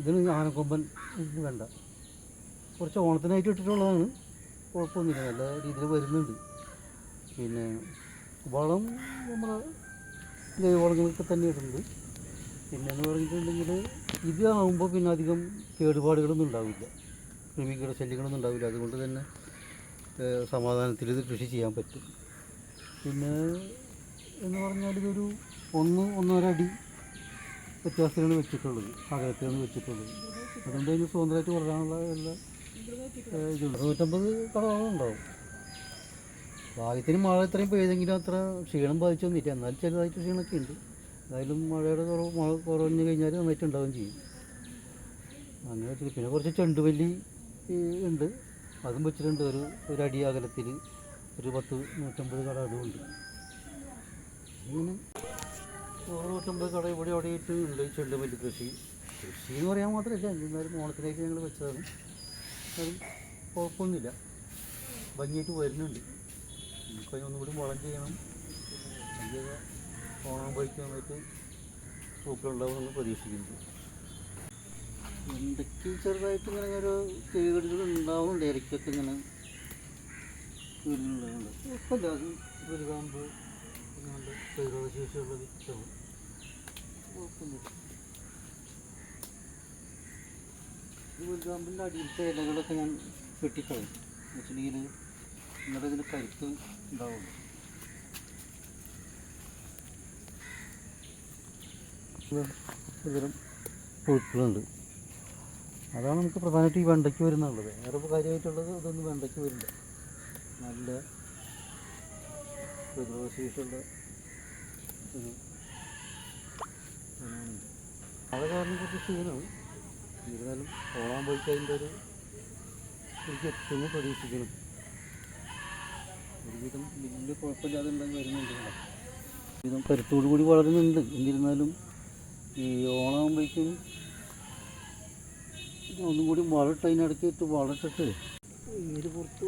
ഇതിന് ആനക്കൊമ്പൻ വേണ്ട. കുറച്ച് ഓണത്തിനായിട്ട് ഇട്ടിട്ടുള്ളതാണ്. കുഴപ്പമൊന്നുമില്ല. നല്ല രീതിയിൽ വരുന്നുണ്ട്. പിന്നെ വളം നമ്മൾ ജൈവവളങ്ങളൊക്കെ തന്നെ ഇടുന്നുണ്ട്. പിന്നെ എന്ന് പറഞ്ഞിട്ടുണ്ടെങ്കിൽ ഇതാകുമ്പോൾ പിന്നെ അധികം കേടുപാടുകളൊന്നും ഉണ്ടാവില്ല. കൃമികീട ശല്യങ്ങളൊന്നും ഉണ്ടാവില്ല. അതുകൊണ്ട് തന്നെ സമാധാനത്തിൽ ഇത് കൃഷി ചെയ്യാൻ പറ്റും. പിന്നെ എന്ന് പറഞ്ഞാൽ ഇതൊരു ഒന്ന് ഒന്നര അടി വ്യത്യാസത്തിലാണ് വെച്ചിട്ടുള്ളത്. അകലത്തിലാണ് വെച്ചിട്ടുള്ളത്. അതുകൊണ്ട് അതിന് സ്വന്തമായിട്ട് വളരാനുള്ള എല്ലാ ഇതുണ്ട്. നൂറ്റമ്പത് കടകളുണ്ടാവും ഭാഗ്യത്തിന് മഴ ഇത്രയും പെയ്തെങ്കിലും അത്ര ക്ഷീണം ബാധിച്ചൊന്നുമില്ല. എന്നാലും ചെറുതായിട്ട് ക്ഷീണമൊക്കെ ഉണ്ട്. എന്തായാലും മഴയുടെ കുറവ് മഴ കുറഞ്ഞു കഴിഞ്ഞാൽ നന്നായിട്ട് ഉണ്ടാവുകയും ചെയ്യും. അങ്ങനെ വെച്ചിട്ട് പിന്നെ കുറച്ച് ചെണ്ടുവല്ലി ഉണ്ട്. അതും വെച്ചിട്ടുണ്ട്. ഒരു ഒരു അടി അകലത്തിൽ ഒരു പത്ത് നൂറ്റമ്പത് കട അതുമുണ്ട് ഇങ്ങനെ നൂറ് നൂറ്റമ്പത് കട ഇവിടെ അവിടെ ആയിട്ട് ഉണ്ട് ചെണ്ടുമല്ലി കൃഷി. കൃഷി എന്ന് പറയാൻ മാത്രമല്ല എന്നാലും ഓണത്തിലേക്ക് ഞങ്ങൾ വെച്ചതാണ്. അത് കുഴപ്പമൊന്നുമില്ല. ഭംഗിയായിട്ട് വരുന്നുണ്ട്. നമുക്ക് അതിനൊന്നുകൂടി വളം ചെയ്യണം. ഓണം കഴിക്കാനായിട്ട് പൂക്കളുണ്ടാവുമെന്ന് പ്രതീക്ഷിക്കുന്നു. എന്തൊക്കെ ചെറുതായിട്ട് ഇങ്ങനെ ഒരു കേടുകൾ ഉണ്ടാവുന്നുണ്ട്. ഇടയ്ക്കൊക്കെ ഇങ്ങനെ അത് ഒരു ഇങ്ങനെയുണ്ട് പ്രതിരോധശേഷിയുള്ള വിത്താണ് വലുതാകുമ്പോൾ അടിയിലത്തെ ഇലകളൊക്കെ ഞാൻ വെട്ടിക്കളയും വെച്ചിട്ടുണ്ടെങ്കിൽ ഇന്നലെ ഇതിന് കരുത്ത് ഉണ്ടാവുള്ളൂ ഒരുതരം പുഴുക്കളുണ്ട് അതാണ് നമുക്ക് പ്രധാനമായിട്ട് ഈ വെണ്ടയ്ക്ക് വരുന്നുള്ളത്. വേറെ കാര്യമായിട്ടുള്ളത് ഇതൊന്നും വെണ്ടയ്ക്ക് വരില്ല. നല്ല പ്രതിരോധശേഷിയുള്ള മഴ കാരണം കുറച്ച് ക്ഷീണവും. എന്നിരുന്നാലും ഓണാൻ പോയിട്ട് അതിന്റെ ഒരു എനിക്ക് എത്തുന്നു പ്രതീക്ഷിക്കണം ഒരുവിധം വലിയ കുഴപ്പമില്ലാതെ ഉണ്ടെങ്കിൽ വരുന്നുണ്ട്. ഒരുവിധം കരുത്തോടു കൂടി വളരുന്നുണ്ട്. എന്നിരുന്നാലും ഈ ഓണാകുമ്പോഴേക്കും ഒന്നും കൂടി വളട്ട് അതിനിടയ്ക്ക് വളമിട്ടിട്ട് വേര് പുറത്ത്